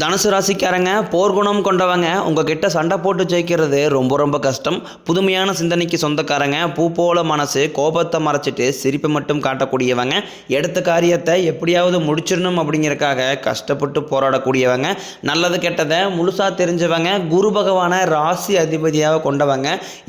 தனுசு ராசிக்காரங்க போர்க்குணம் கொண்டவங்க உங்ககிட்ட சண்டை போட்டு ஜெயிக்கிறது ரொம்ப ரொம்ப கஷ்டம். புதுமையான சிந்தனைக்கு சொந்தக்காரங்க பூ போல மனசு கோபத்தை மறைச்சிட்டு சிரிப்பை மட்டும் காட்டக்கூடியவங்க எடுத்த காரியத்தை எப்படியாவது முடிச்சிடணும் அப்படிங்கிறக்காக கஷ்டப்பட்டு போராடக்கூடியவங்க நல்லது கெட்டதை முழுசாக தெரிஞ்சவங்க குரு பகவானை ராசி அதிபதியாக கொண்டவங்க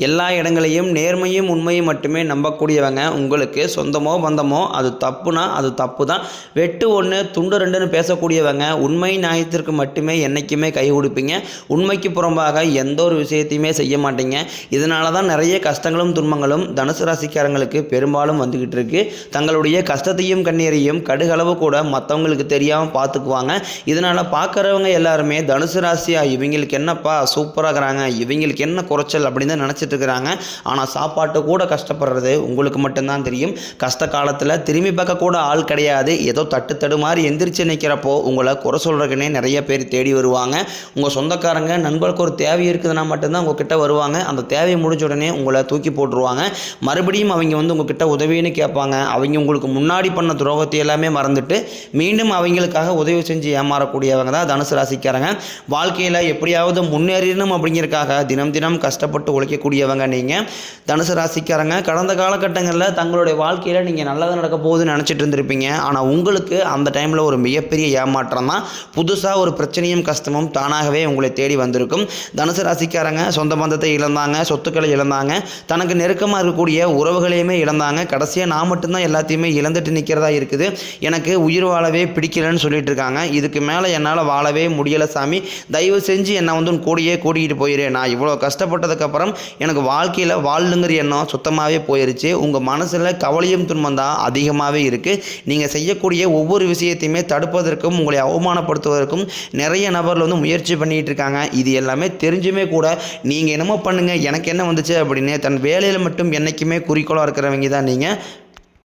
எல்லா இடங்களையும் நேர்மையும் உண்மையும் மட்டுமே நம்பக்கூடியவங்க. உங்களுக்கு சொந்தமோ பந்தமோ அது தப்புனா அது தப்பு தான் வெட்டு ஒன்று துண்டு ரெண்டுன்னு பேசக்கூடியவங்க உண்மை நியாயத்திற்கு மட்டுமே என்றைக்குமே கை கொடுப்பீங்க உண்மைக்கு புறம்பாக எந்த ஒரு விஷயத்தையுமே செய்ய மாட்டீங்க. இதனால தான் நிறைய கஷ்டங்களும் துன்பங்களும் தனுசு ராசிக்காரங்களுக்கு பெரும்பாலும் வந்துக்கிட்டு இருக்கு. தங்களுடைய கஷ்டத்தையும் கண்ணீரையும் கடுகளவு கூட மற்றவங்களுக்கு தெரியாமல் பார்த்துக்குவாங்க இதனால் பார்க்குறவங்க எல்லாருமே தனுசு ராசியா இவங்களுக்கு என்னப்பா சூப்பராக இருக்கிறாங்க இவங்களுக்கு என்ன குறைச்சல் அப்படின்னு தான் நினச்சிட்டு இருக்கிறாங்க. ஆனால் சாப்பாட்டு கூட கஷ்டப்படுறது உங்களுக்கு மட்டும்தான் தெரியும். கஷ்ட காலத்தில் திரும்பி பார்க்க கூட ஆள் கிடையாது. ஏதோ தட்டு தடுமாறி எந்திரிச்சு நிற்கிறப்போ உங்களை குறை சொல்கிறக்குன்னே நிறைய பேர் தேடி வருவாங்க. உங்கள் சொந்தக்காரங்க நண்பர்களுக்கு ஒரு தேவை இருக்குதுன்னா மட்டும்தான் உங்ககிட்ட வருவாங்க. அந்த தேவை முடிஞ்ச உடனே உங்களை தூக்கி போட்டுருவாங்க. மறுபடியும் அவங்க வந்து உங்ககிட்ட உதவின்னு கேட்பாங்க. அவங்க உங்களுக்கு முன்னாடி பண்ண துரோகத்தை எல்லாமே மறந்துட்டு மீண்டும் அவங்களுக்காக உதவி செஞ்சு ஏமாறக்கூடியவங்க தான் தனுசு ராசிக்காரங்க. வாழ்க்கையில் எப்படியாவது முன்னேறணும் அப்படிங்கிறதுக்காக தினம் தினம் கஷ்டப்பட்டு உழைக்கக்கூடியவங்க நீங்கள் தனுசு ராசிக்காரங்க கடந்த காலகட்டங்களில் தங்களுடைய வாழ்க்கையில் நீங்கள் நல்லது நடக்க போகுதுன்னு நினச்சிட்டு இருந்திருப்பீங்க. ஆனால் உங்களுக்கு அந்த டைமில் ஒரு மிகப்பெரிய ஏமாற்றம் தான். புதுசாக ஒரு பிரச்சனையும் கஷ்டமும் தானாகவே உங்களை தேடி வந்திருக்கும். தனுசு ராசிக்காரங்க சொந்த பந்தத்தை இழந்தாங்க சொத்துக்களை இழந்தாங்க தனக்கு நெருக்கமாக இருக்கக்கூடிய உறவுகளையுமே இழந்தாங்க. கடைசியாக நான் மட்டும்தான் எல்லாத்தையுமே இழந்துட்டு நிற்கிறதா இருக்குது. எனக்கு உயிர் வாழவே பிடிக்கலன்னு சொல்லிட்டு இருக்காங்க. இதுக்கு மேலே என்னால் வாழவே முடியலை சாமி. தயவு செஞ்சு என்னை வந்து கூடியே கூடயே கூட்டிகிட்டு போயிரு. நான் இவ்வளோ கஷ்டப்பட்டதுக்கப்புறம் எனக்கு வாழ்க்கையில் வாழணுங்கிற எண்ணம் சுத்தமாகவே போயிருச்சு. உங்கள் மனசில் கவலையும் துன்பம் தான் அதிகமாகவே இருக்குது நீங்கள் செய்யக்கூடிய ஒவ்வொரு விஷயத்தையுமே தடுப்பதற்கும் உங்களை அவமானப்படுத்துவதற்கும் நிறைய நபர்கள் வந்து முயற்சி பண்ணிகிட்டு இருக்காங்க. இது எல்லாமே தெரிஞ்சுமே கூட நீங்கள் என்னமோ பண்ணுங்கள் எனக்கு என்ன வந்துச்சு அப்படின்னு தன் வேலையில் மட்டும் என்றைக்குமே குறிக்கோளாக இருக்கிறவங்க தான் நீங்கள்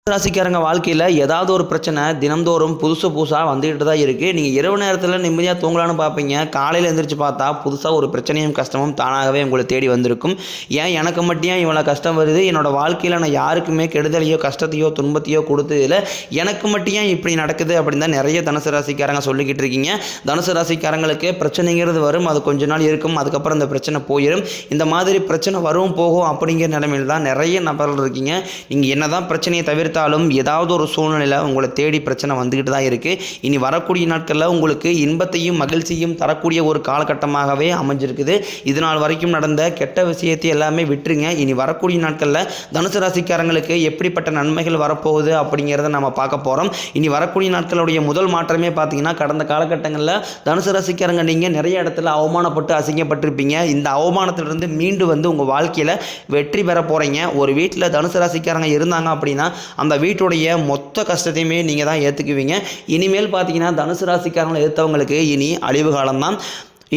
ராசிக்காரங்க வாழ்க்கையில் ஏதாவது ஒரு பிரச்சனை தினந்தோறும் புதுசு புதுசாக வந்துக்கிட்டு தான் இருக்குது நீங்கள் இரவு நேரத்தில் நிம்மதியாக தூங்கலான்னு பார்ப்பீங்க காலையில் எழுந்திரிச்சு பார்த்தா புதுசாக ஒரு பிரச்சனையும் கஷ்டமும் தானாகவே உங்களை தேடி வந்திருக்கும். ஏன் எனக்கு மட்டும் ஏன் இவ்வளோ கஷ்டம் வருது? என்னோடய வாழ்க்கையில் நான் யாருக்குமே கெடுதலையோ கஷ்டத்தையோ துன்பத்தையோ கொடுத்ததில் எனக்கு மட்டும் ஏன் இப்படி நடக்குது அப்படின்னு தான் நிறைய தனுசு ராசிக்காரங்க சொல்லிக்கிட்டு இருக்கீங்க. தனுசு ராசிக்காரங்களுக்கு பிரச்சனைங்கிறது வரும். அது கொஞ்ச நாள் இருக்கும். அதுக்கப்புறம் இந்த பிரச்சனை போயிடும் இந்த மாதிரி பிரச்சனை வரும் போகும் அப்படிங்கிற நிலைமையில் தான் நிறைய நபர்கள் இருக்கீங்க. நீங்கள் என்னதான் பிரச்சனையை தவிர எடுத்தாலும் ஏதாவது ஒரு சூழ்நிலையில் உங்களை தேடி பிரச்சனை வந்துக்கிட்டு தான் இருக்குது இனி வரக்கூடிய நாட்களில் உங்களுக்கு இன்பத்தையும் மகிழ்ச்சியும் தரக்கூடிய ஒரு காலகட்டமாகவே அமைஞ்சிருக்குது. இது நாள் வரைக்கும் நடந்த கெட்ட விஷயத்தை எல்லாமே விட்டுருங்க. இனி வரக்கூடிய நாட்களில் தனுசு ராசிக்காரங்களுக்கு எப்படிப்பட்ட நன்மைகள் வரப்போகுது அப்படிங்கிறத நம்ம பார்க்க போகிறோம் இனி வரக்கூடிய நாட்களுடைய முதல் மாற்றமே பார்த்தீங்கன்னா கடந்த காலகட்டங்களில் தனுசு ராசிக்காரங்க நீங்கள் நிறைய இடத்துல அவமானப்பட்டு அசிங்கப்பட்டிருப்பீங்க. இந்த அவமானத்திலிருந்து மீண்டு வந்து உங்கள் வாழ்க்கையில் வெற்றி பெற போகிறீங்க ஒரு வீட்டில் தனுசு ராசிக்காரங்க இருந்தாங்க அப்படின்னா அந்த வீட்டுடைய மொத்த கஷ்டத்தையுமே நீங்கள் தான் ஏற்றுக்குவீங்க இனிமேல் பார்த்தீங்கன்னா தனுசு ராசிக்காரங்களை ஏற்றவங்களுக்கு இனி அழிவு காலம்தான்.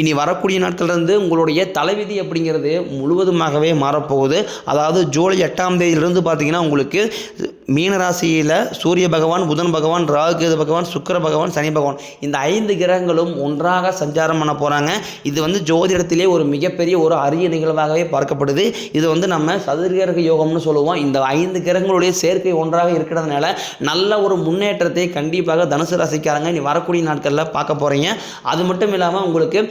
இனி வரக்கூடிய நாட்கள்லேருந்து உங்களுடைய தலைவிதி அப்படிங்கிறது முழுவதுமாகவே மாறப்போகுது. அதாவது ஜூலை எட்டாம் தேதியிலிருந்து பார்த்தீங்கன்னா உங்களுக்கு மீனராசியில் சூரிய பகவான் புதன் பகவான் ராகுகேது பகவான் சுக்கிர பகவான் சனி பகவான் இந்த ஐந்து கிரகங்களும் ஒன்றாக சஞ்சாரம் பண்ண போகிறாங்க இது வந்து ஜோதிடத்திலே ஒரு மிகப்பெரிய ஒரு அரிய நிகழ்வாகவே பார்க்கப்படுது. இது வந்து நம்ம சதுர்கிரக யோகம்னு சொல்லுவோம். இந்த ஐந்து கிரகங்களுடைய சேர்க்கை ஒன்றாக இருக்கிறதுனால நல்ல ஒரு முன்னேற்றத்தை கண்டிப்பாக தனுசு ராசிக்காரங்க இனி வரக்கூடிய நாட்களில் பார்க்க போகிறீங்க அது மட்டும் இல்லாமல் உங்களுக்கு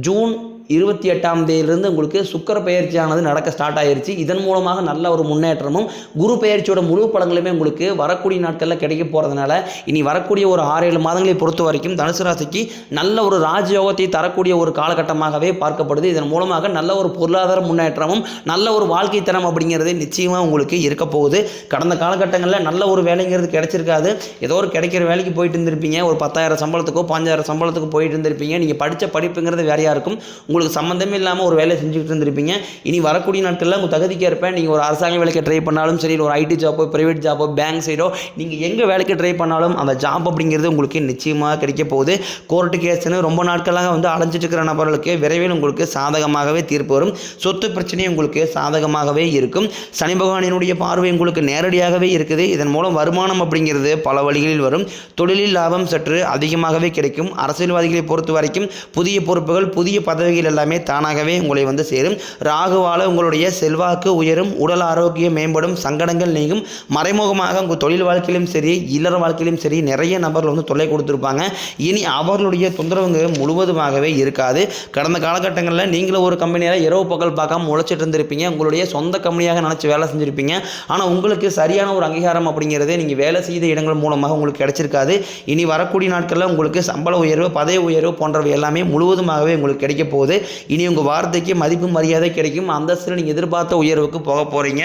ജൂൺ இருபத்தி எட்டாம் தேதியிலிருந்து உங்களுக்கு சுக்கர பயிற்சியானது நடக்க ஸ்டார்ட் ஆயிருச்சு. இதன் மூலமாக நல்ல ஒரு முன்னேற்றமும் குரு பயிற்சியோட முழு பலங்களுமே உங்களுக்கு வரக்கூடிய நாட்களில் கிடைக்க போகிறதுனால இனி வரக்கூடிய ஒரு ஆறு ஏழு மாதங்களை பொறுத்த வரைக்கும் தனுசு ராசிக்கு நல்ல ஒரு ராஜயோகத்தை தரக்கூடிய ஒரு காலகட்டமாகவே பார்க்கப்படுது. இதன் மூலமாக நல்ல ஒரு பொருளாதார முன்னேற்றமும் நல்ல ஒரு வாழ்க்கை தரம் அப்படிங்கிறது நிச்சயமாக உங்களுக்கு இருக்க போகுது. கடந்த காலகட்டங்களில் நல்ல ஒரு வேலைங்கிறது கிடைச்சிருக்காது. ஏதோ ஒரு கிடைக்கிற வேலைக்கு போயிட்டு இருந்திருப்பீங்க. ஒரு பத்தாயிரம் சம்பளத்துக்கோ பாஞ்சாயிரம் சம்பளத்துக்கு போயிட்டு இருந்திருப்பீங்க. நீங்கள் படித்த படிப்புங்கிறது வேறையாக இருக்கும். உங்களுக்கு சம்மந்தமே இல்லாமல் ஒரு வேலையை செஞ்சுக்கிட்டு இருந்திருப்பீங்க. இனி வரக்கூடிய நாட்களில் உங்கள் தகுதிக்கு ஏற்ப நீங்கள் ஒரு அரசாங்க வேலைக்கு ட்ரை பண்ணாலும் சரி ஒரு ஐடி ஜாப்போ ப்ரைவேட் ஜாப்போ பேங்க் சைடோ நீங்கள் எங்கே வேலைக்கு ட்ரை பண்ணாலும் அந்த ஜாப் அப்படிங்கிறது உங்களுக்கு நிச்சயமாக கிடைக்க போகுது. கோர்ட்டு கேஸ்னு ரொம்ப நாட்களாக வந்து அலைஞ்சிட்டு இருக்கிற நபர்களுக்கு விரைவில் உங்களுக்கு சாதகமாகவே தீர்ப்பு வரும். சொத்து பிரச்சனை உங்களுக்கு சாதகமாகவே இருக்கும். சனி பகவானினுடைய பார்வை உங்களுக்கு நேரடியாகவே இருக்குது. இதன் மூலம் வருமானம் அப்படிங்கிறது பல வழிகளில் வரும். தொழிலில் லாபம் சற்று அதிகமாகவே கிடைக்கும். அரசியல்வாதிகளை பொறுத்த வரைக்கும் புதிய பொறுப்புகள் புதிய பதவிகள் தொகைகள் எல்லாமே தானாகவே உங்களை வந்து சேரும். ராகுவால் உங்களுடைய செல்வாக்கு உயரும் உடல் ஆரோக்கியம் மேம்படும் சங்கடங்கள் நீங்கும். மறைமுகமாக உங்கள் தொழில் வாழ்க்கையிலும் சரி இல்லற வாழ்க்கையிலும் சரி நிறைய நபர்கள் வந்து தொல்லை கொடுத்துருப்பாங்க. இனி அவர்களுடைய தொந்தரவுங்க முழுவதுமாகவே இருக்காது. கடந்த காலகட்டங்களில் நீங்களும் ஒரு கம்பெனியில் இரவு பகல் பார்க்காம உழைச்சிட்டு இருந்திருப்பீங்க. உங்களுடைய சொந்த கம்பெனியாக நினச்சி வேலை செஞ்சுருப்பீங்க. ஆனால் உங்களுக்கு சரியான ஒரு அங்கீகாரம் அப்படிங்கிறது நீங்கள் வேலை செய்த இடங்கள் மூலமாக உங்களுக்கு கிடைச்சிருக்காது. இனி வரக்கூடிய நாட்களில் உங்களுக்கு சம்பள உயர்வு பதவி உயர்வு போன்றவை எல்லாமே முழுவதுமாகவே உங்களுக்கு கிடைக்க போகுது. இனி உங்கள் வார்த்தைக்கு மதிப்பு மரியாதை கிடைக்கும். அந்தஸ்தில் நீங்கள் எதிர்பார்த்த உயர்வுக்கு போக போகிறீங்க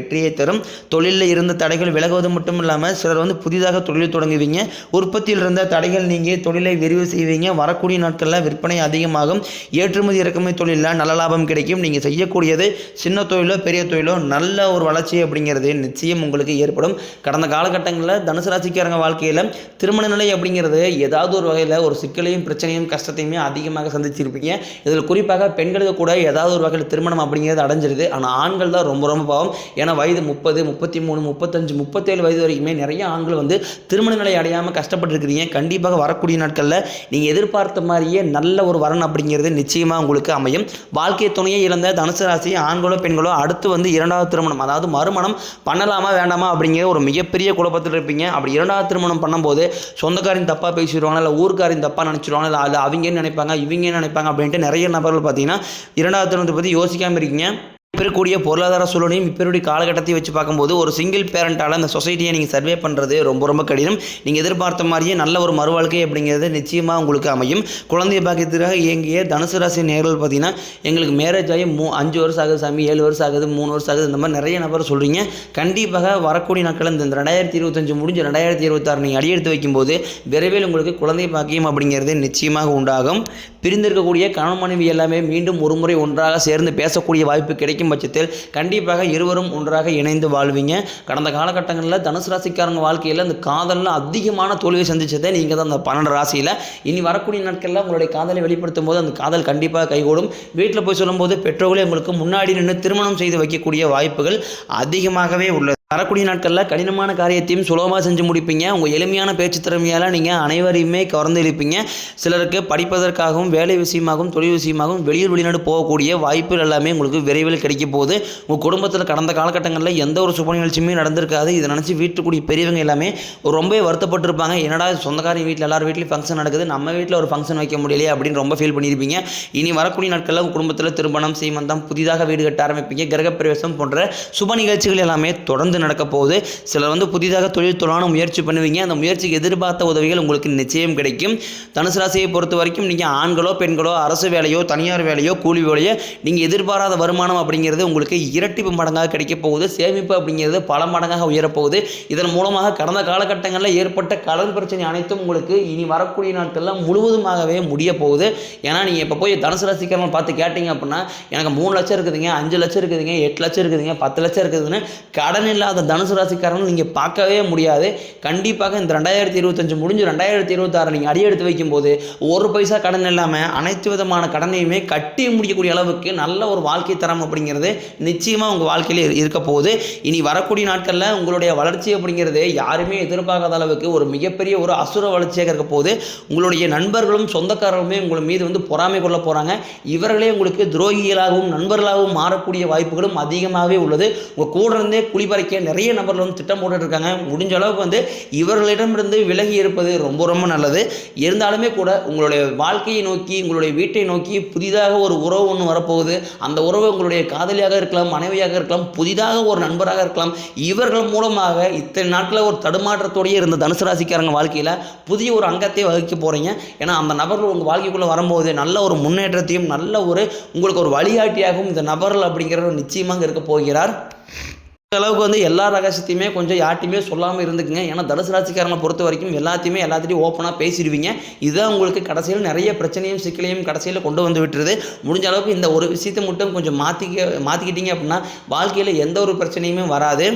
வெற்றியை தரும். தொழிலில் இருந்த தடைகள் விலகுவது மட்டும் இல்லாமல் சிலர் வந்து புதிதாக தொழில் தொடங்குவீங்க. உற்பத்தியில் இருந்த தடைகள் நீங்கி தொழிலை விரிவு செய்வீங்க. வரக்கூடிய நாட்களில் விற்பனை அதிகமாகும். ஏற்றுமதி இறக்குமதி தொழிலில் நல்ல லாபம் கிடைக்கும். நீங்கள் செய்யக்கூடியது சின்ன தொழிலோ பெரிய தொழிலோ நல்ல ஒரு வளர்ச்சி அப்படிங்கிறது நிச்சயம் உங்களுக்கு ஏற்படும். கடந்த காலகட்டங்களில் தனுசு ராசிக்காரங்க வாழ்க்கையில் திருமண நிலை அப்படிங்கிறது ஏதாவது ஒரு வகையில் ஒரு சிக்கலையும் பிரச்சனையும் கஷ்டத்தையுமே அதிகமாக சந்திச்சிருப்பீங்க. இதில் குறிப்பாக பெண்களுக்கு கூட ஏதாவது ஒரு வகையில் திருமணம் அப்படிங்கிறது அடைஞ்சிருது. ஆனால் ஆண்கள் தான் ரொம்ப ரொம்ப பாவம். ஏன்னா வயது முப்பது முப்பத்தி மூணு முப்பத்தஞ்சு முப்பத்தேழு வயது வரைக்குமே நிறைய ஆண்கள் வந்து திருமண நிலை அடையாமல் கஷ்டப்பட்டுருக்கிறீங்க. கண்டிப்பாக வரக்கூடிய நாட்களில் நீங்கள் எதிர்பார்த்த மாதிரியே நல்ல ஒரு வரன் அப்படிங்கிறது நிச்சயமாக உங்களுக்கு அமையும். வாழ்க்கை துணையை இழந்த தனுசு ராசி ஆண்களோ பெண்களோ அடுத்து வந்து இரண்டாவது திருமணம் அதாவது மறுமணம் பண்ணலாமா வேண்டாமா அப்படிங்கிற ஒரு மிகப்பெரிய குழப்பத்தில் இருப்பீங்க. அப்படி இரண்டாவது திருமணம் பண்ணும்போது சொந்தக்காரின் தப்பாக பேசிடுவாங்க இல்லை ஊருக்காரின் தப்பாக நினச்சிடுவாங்க இல்லை அது அவங்க நினைப்பாங்க இவங்க நினைப்பாங்க அப்படின்ட்டு நிறைய நபர்கள் பார்த்தீங்கன்னா இரண்டாவது திருமணத்தை பற்றி யோசிக்காமல் இருக்கீங்க. இருக்கக்கூடிய பொருளாதார சூழலையும் இப்பருடைய காலகட்டத்தை வச்சு பார்க்கும்போது ஒரு சிங்கிள் பேரண்டால் அந்த சொசைட்டியை நீங்கள் சர்வே பண்ணுறது ரொம்ப ரொம்ப கடினம். நீங்கள் எதிர்பார்த்த மாதிரியே நல்ல ஒரு மறுவாழ்க்கை அப்படிங்கிறது நிச்சயமாக உங்களுக்கு அமையும். குழந்தை பாக்கியத்துக்காக இயங்கிய தனுசு ராசி நேர்கள் பார்த்தீங்கன்னா எங்களுக்கு மேரேஜ் ஆகி மூ அஞ்சு வருஷம் ஆகுது சாமி ஏழு வருஷம் ஆகுது மூணு வருஷம் ஆகுது இந்த மாதிரி நிறைய நபர் சொல்கிறீங்க கண்டிப்பாக வரக்கூடிய நாட்கள் இந்த ரெண்டாயிரத்தி இருபத்தஞ்சு முடிஞ்சு ரெண்டாயிரத்தி இருபத்தாறு நீங்கள் அடியெடுத்து வைக்கும்போது விரைவில் உங்களுக்கு குழந்தை பாக்கியம் அப்படிங்கிறது நிச்சயமாக உண்டாகும். பிரிந்திருக்கக்கூடிய கணவன் மனைவி எல்லாமே மீண்டும் ஒரு முறை ஒன்றாக சேர்ந்து பேசக்கூடிய வாய்ப்பு கிடைக்கும். பட்சத்தில் கண்டிப்பாக இருவரும் ஒன்றாக இணைந்து வாழ்வீங்க. கடந்த காலகட்டங்களில் தனுசு ராசிக்காரங்க வாழ்க்கையில் அந்த காதலில் அதிகமான தோல்வியை சந்தித்ததை நீங்கள் தான் அந்த பன்னெண்டு ராசியில். இனி வரக்கூடிய நாட்களில் உங்களுடைய காதலை வெளிப்படுத்தும் போது அந்த காதல் கண்டிப்பாக கைகூடும். வீட்டில் போய் சொல்லும்போது பெற்றோர்களே உங்களுக்கு முன்னாடி நின்று திருமணம் செய்து வைக்கக்கூடிய வாய்ப்புகள் அதிகமாகவே உள்ளது. வரக்கூடிய நாட்களில் கடினமான காரியத்தையும் சுலபமாக செஞ்சு முடிப்பீங்க. உங்கள் எளிமையான பேச்சு திறமையால் நீங்கள் அனைவரையுமே கவர்ந்து இருப்பீங்க சிலருக்கு படிப்பதற்காகவும் வேலை விஷயமாகவும் தொழில் விஷயமாகவும் வெளியூர் வெளிநாடு போகக்கூடிய வாய்ப்புகள் எல்லாமே உங்களுக்கு விரைவில் கிடைக்கும். கிடைக்க போகுது உங்கள் குடும்பத்தில் கடந்த காலகட்டங்களில் எந்த ஒரு சுப நிகழ்ச்சியுமே நடந்திருக்காது. இதை நினச்சி வீட்டுக்கூடிய பெரியவங்க எல்லாமே ரொம்பவே வருத்தப்பட்டிருப்பாங்க. என்னடா சொந்தக்காரங்க வீட்டில் எல்லார் வீட்லையும் ஃபங்க்ஷன் நடக்குது. நம்ம வீட்டில் ஒரு ஃபங்க்ஷன் வைக்க முடியலையே அப்படின்னு ரொம்ப ஃபீல் பண்ணியிருப்பீங்க. இனி வரக்கூடிய நாட்களில் உங்கள் குடும்பத்தில் திருமணம் சீமந்தம் புதிதாக வீடு கட்ட ஆரம்பிப்பீங்க. கிரகப்பிரவேசம் போன்ற சுப நிகழ்ச்சிகள் எல்லாமே தொடர்ந்து நடக்க போகுது. சிலர் வந்து புதிதாக தொழில் தொழான முயற்சி பண்ணுவீங்க. அந்த முயற்சிக்கு எதிர்பார்த்த உதவிகள் உங்களுக்கு நிச்சயம் கிடைக்கும். தனுசு ராசியை பொறுத்த வரைக்கும் நீங்கள் ஆண்களோ பெண்களோ அரசு வேலையோ தனியார் வேலையோ கூலி வேலையோ நீங்கள் எதிர்பாராத வருமானம் அப்படிங்கிறது உங்களுக்கு இரட்டிப்பு மடங்காக கிடைக்க போகுது. சேமிப்பு அப்படிங்கிறது பல மடங்காக உயரப்போகுது. இதன் மூலமாக கடந்த காலகட்டங்களில் ஏற்பட்ட கடன் பிரச்சனை அனைத்தும் உங்களுக்கு இனி வரக்கூடிய நாட்களில் முழுவதுமாகவே முடிய போகுது. ஏன்னா நீங்கள் இப்போ போய் தனுசு ராசிக்காரன் பார்த்து கேட்டிங்க அப்படின்னா எனக்கு மூணு லட்சம் இருக்குதுங்க அஞ்சு லட்சம் இருக்குதுங்க எட்டு லட்சம் இருக்குதுங்க பத்து லட்சம் இருக்குதுன்னு கடன் இல்லாத தனுசு ராசிக்காரன் நீங்கள் பார்க்கவே முடியாது. கண்டிப்பாக இந்த ரெண்டாயிரத்தி இருபத்தஞ்சு முடிஞ்சு ரெண்டாயிரத்தி இருபத்தாறு நீங்கள் அடியெடுத்து வைக்கும்போது ஒரு பைசா கடன் இல்லாமல் அனைத்து விதமான கடனையுமே கட்டி முடிக்கக்கூடிய அளவுக்கு நல்ல ஒரு வாழ்க்கை தரம் அப்படிங்கிறது நிச்சயமாக உங்கள் வாழ்க்கையில் இருக்க போகுது. இனி வரக்கூடிய நாட்களில் உங்களுடைய வளர்ச்சி அப்படிங்கிறது யாருமே எதிர்பார்க்காத அளவுக்கு ஒரு மிகப்பெரிய ஒரு அசுர வளர்ச்சியாக இருக்க போகுது. உங்களுடைய நண்பர்களும் சொந்தக்காரர்களுமே உங்கள் மீது வந்து பொறாமை கொள்ள போகிறாங்க இவர்களே உங்களுக்கு துரோகிகளாகவும் நண்பர்களாகவும் மாறக்கூடிய வாய்ப்புகளும் அதிகமாகவே உள்ளது. உங்கள் கூட இருந்தே குளிபறைக்க நிறைய நபர்கள் வந்து திட்டம் போட்டுட்டு இருக்காங்க. முடிஞ்ச அளவுக்கு வந்து இவர்களிடமிருந்து விலகி இருப்பது ரொம்ப ரொம்ப நல்லது. இருந்தாலுமே கூட உங்களுடைய வாழ்க்கையை நோக்கி உங்களுடைய வீட்டை நோக்கி புதிதாக ஒரு உறவு ஒன்று வரப்போகுது. அந்த உறவு உங்களுடைய காதலியாக இருக்கலாம் மனைவியாக இருக்கலாம் புதிதாக ஒரு நண்பராக இருக்கலாம் இவர்கள் மூலமாக இத்தனை நாட்களில் ஒரு தடுமாற்றத்தோடையே இருந்த தனுசு ராசிக்காரங்க வாழ்க்கையில் புதிய ஒரு அங்கத்தை வகிக்க போகிறீங்க ஏன்னா அந்த நபர்கள் உங்கள் வாழ்க்கைக்குள்ளே வரும்போது நல்ல ஒரு முன்னேற்றத்தையும் நல்ல ஒரு உங்களுக்கு ஒரு வழிகாட்டியாகவும் இந்த நபர்கள் அப்படிங்கிறவர் நிச்சயமாக இருக்க போகிறார். அளவுக்கு வந்து எல்லா ரகசியத்தையுமே கொஞ்சம் யார்ட்டையுமே சொல்லாமல் இருந்துக்குங்க. ஏன்னா தனுசு ராசிக்காரங்களை பொறுத்த வரைக்கும் எல்லாத்தையுமே எல்லாத்திட்டையும் ஓப்பனாக பேசிடுவீங்க. இதுதான் உங்களுக்கு கடைசியில் நிறைய பிரச்சனையும் சிக்கலையும் கடைசியில் கொண்டு வந்து விட்டுருது. முடிஞ்ச அளவுக்கு இந்த ஒரு விஷயத்தை மட்டும் கொஞ்சம் மாற்றிக்க மாற்றிக்கிட்டீங்க அப்படின்னா வாழ்க்கையில் எந்த ஒரு பிரச்சனையுமே வராது.